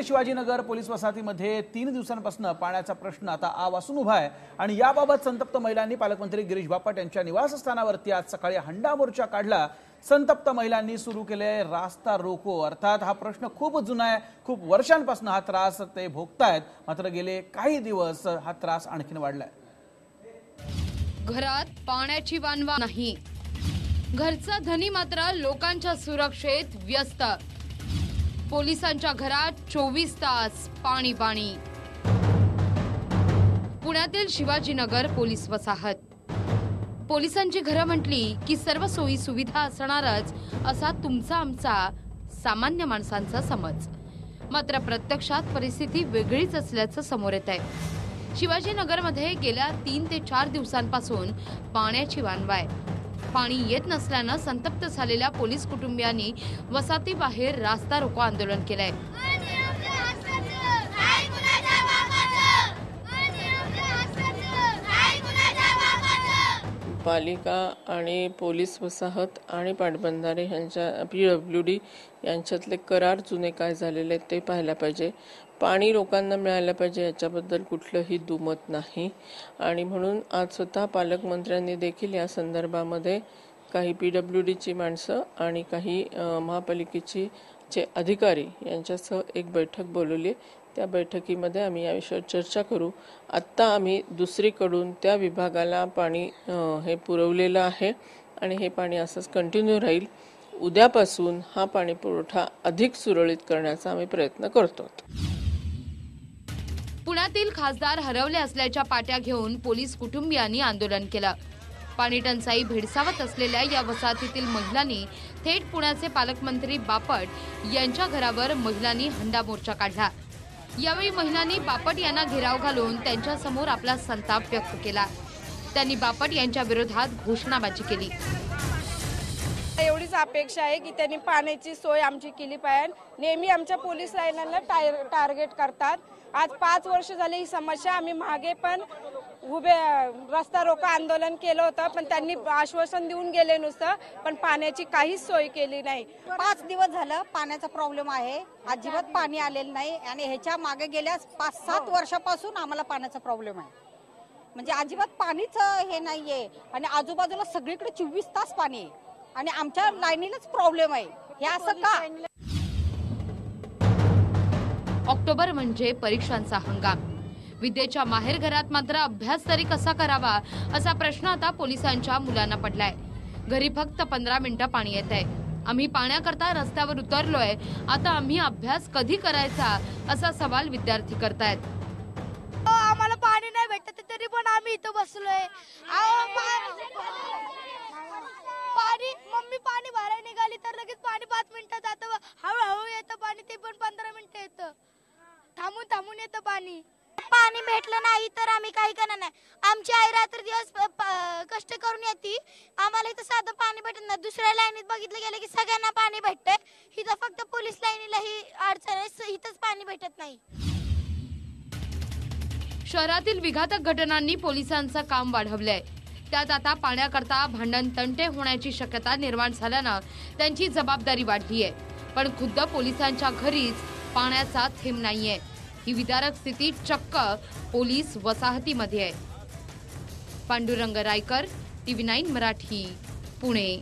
Shivajinagar police वसाहतीमध्ये तीन दिवसांपासून पाण्याचा प्रश्न आता आ वासून उभा आहे. आणि याबाबत संतप्त महिलांनी पालकमंत्री गिरीश बापट यांच्या निवासस्थानावरती आज सकाळी हंडा मोर्चा काढला. संतप्त महिलांनी सुरू केले रास्ता रोको. अर्थात हा प्रश्न खूप जुना आहे. खूप वर्षांपासून हा त्रास ते भोगतायत. मात्र गेले काही दिवस हा त्रास आणखीन वाढलाय. घरात पाण्याची वानवा नाही. घरचा धनी मात्र लोकांच्या सुरक्षेत व्यस्त. पोलिसांच्या घरात चोवीस तास पाणी पाणी पुण्यातील शिवाजीनगर पोलीस वसाहत. पोलिसांची घरं म्हटली की सर्व सोयी सुविधा असणारच असा तुमचा आमचा सामान्य माणसांचा समज. मात्र प्रत्यक्षात परिस्थिती वेगळीच असल्याचं समोर येत आहे शिवाजीनगरमध्ये गेल्या तीन ते चार दिवसांपासून पाण्याची वानवाय. आहे पाणी येत नसल्यानं संतप्त झालेल्या पोलीस कुटुंबियांनी वसाहतीबाहेर रास्ता रोको आंदोलन केलंय. पालिका आणि पोलीस वसाहत आणि पाटबंधारे ह्यांच्या पी डब्ल्यू डी यांच्यातले करार जुने काय झालेले आहेत ते पाहायला पाहिजे. पाणी लोकांना मिळायला पाहिजे याच्याबद्दल कुठलंही दुमत नाही. आणि म्हणून आज स्वतः पालकमंत्र्यांनी देखील या संदर्भामध्ये काही पी डब्ल्यू डीची माणसं आणि काही महापालिकेची चे अधिकारी यांच्यासह एक बैठक बोलवली आहे. त्या बैठकीमध्ये आम्ही या चर्चा करू. आत्ता आम्ही दुसरीकडून त्या विभागाला पाणी हे पुरवलेलं आहे आणि हे पाणी असंच कंटिन्यू राहील. उद्यापासून हा पाणी पुरवठा अधिक सुरळीत करण्याचा आम्ही प्रयत्न करतो. पुण्यातील खासदार हरवले असल्याच्या पाट्या घेऊन पोलीस कुटुंबियांनी आंदोलन केलं. पाणी टंचाई भेडसावत असलेल्या या वसाहतीतील महिलांनी थेट पुण्याचे पालकमंत्री बापट यांच्या घरावर महिलांनी हंडा मोर्चा काढला. यावेळी महिलांनी बापट यांना घेराव घालून त्यांच्यासमोर आपला संताप व्यक्त केला. त्यांनी बापट यांच्या विरोधात घोषणाबाजी केली. एवढीच अपेक्षा आहे की त्यांनी पाण्याची सोय आमची केली पाहिजे. नेहमी आमच्या पोलीस लाईनांना टार्गेट करतात. आज पाच वर्ष झाली ही समस्या. आम्ही मागे पण उभे रस्ता रोको आंदोलन केलं होतं पण त्यांनी आश्वासन देऊन गेले नुसतं पण पाण्याची काहीच सोय केली नाही. पाच दिवस झालं पाण्याचा प्रॉब्लेम आहे. अजिबात पाणी आलेलं नाही आणि ह्याच्या मागे गेल्या पाच सात वर्षापासून आम्हाला पाण्याचा प्रॉब्लेम आहे. म्हणजे अजिबात पाणीच हे नाहीये. आणि आजूबाजूला सगळीकडे चोवीस तास पाणी आहे. आणि आमच्या लाईनीलाच प्रॉब्लेम आहे. हे असं का? ऑक्टोबर म्हणजे परीक्षांचा हंगाम. विद्येच्या माहेर घरात मात्र अभ्यास तरी कसा करावा असा प्रश्न आता पोलिसांच्या मुलांना पडलाय. घरी फक्त पंधरा मिनिटं पाणी येत आहे आम्ही पाण्याकरता रस्त्यावर उतरलोय. आता आम्ही अभ्यास कधी करायचा असा सवाल विद्यार्थी करतायत. आम्हाला पाणी नाही भेटत तरी पण आम्ही इथं बसलोय अहो, पा- पाणी मम्मी पाणी भरायला निघाली तर लगेच पाणी पाच मिनिटात जातं हळूहळू येतं पाणी पण पंधरा मिनिटं येतं. थांबून थांबून येतं पाणी. पाणी भेटलं नाही तर आम्ही काही करणार नाही. आमची आई रात्र दिवस प- प- कष्ट करून येते. आम्हाला इथं साधं पाणी भेटत नाही. दुसऱ्या लाईनीत बघितलं गेलं की सगळ्यांना पाणी भेटतंय. इथं फक्त पोलीस लाईनीला ही अडचण आहे. स- इथंच पाणी भेटत नाही. शहरातील विघातक घटनांनी पोलिसांचं काम वाढवलंय. त्यात आता पाण्याकरता भांडण तंटे होण्याची शक्यता निर्माण झाल्यानं त्यांची जबाबदारी वाढली आहे पण खुद्द पोलिसांच्या घरीच पाण्याचा थेंब नाहीये. ही विदारक स्थिती चक्क पोलीस वसाहतीमध्ये आहे. Pandurang Raikar TV nine Marathi Pune.